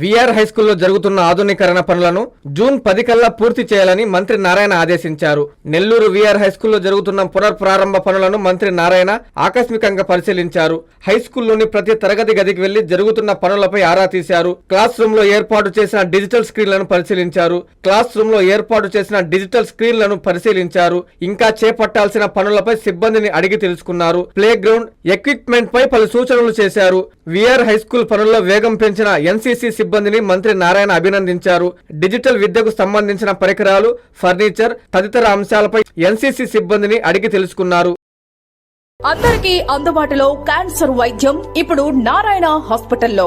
VR హైస్కూల్లో జరుగుతున్న ఆధునీకరణ పనులను జూన్ పది కల్లా పూర్తి చేయాలని మంత్రి నారాయణ ఆదేశించారు. నెల్లూరు విఆర్ హైస్కూల్లో జరుగుతున్న పునర్ప్రారంభ పనులను మంత్రి నారాయణ ఆకస్మికంగా పరిశీలించారు. హైస్కూల్లోని ప్రతి తరగతి గదికి వెళ్ళి జరుగుతున్న పనులపై ఆరా తీశారు. క్లాస్ రూమ్లో ఏర్పాటు చేసిన డిజిటల్ స్క్రీన్లను పరిశీలించారు. క్లాస్ రూమ్లో ఏర్పాటు చేసిన డిజిటల్ స్క్రీన్లను పరిశీలించారు. ఇంకా చేపట్టాల్సిన పనులపై సిబ్బందిని అడిగి తెలుసుకున్నారు. ప్లే గ్రౌండ్ ఎక్విప్మెంట్ పై పలు సూచనలు చేశారు. విఆర్ హైస్కూల్ పనుల్లో వేగం పెంచిన ఎన్సీసీ సిబ్బందిని మంత్రి నారాయణ అభినందించారు. డిజిటల్ విద్యకు సంబంధించిన పరికరాలు ఫర్నిచర్ తదితర అంశాలపై ఎన్సీసీ సిబ్బందిని అడిగి తెలుసుకున్నారు. అందరికీ అందుబాటులో క్యాన్సర్ వైద్యం ఇప్పుడు నారాయణ హాస్పిటల్లో.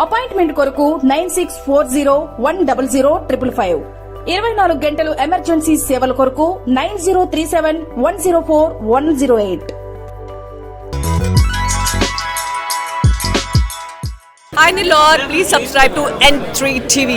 appointment కొరకు nine six four zero one double zero triple five. ఇరవై నాలుగు గంటలు ఎమర్జెన్సీ సేవల కొరకు nine zero three seven one zero four one zero eight. Hi Nilor, please subscribe to N3 TV.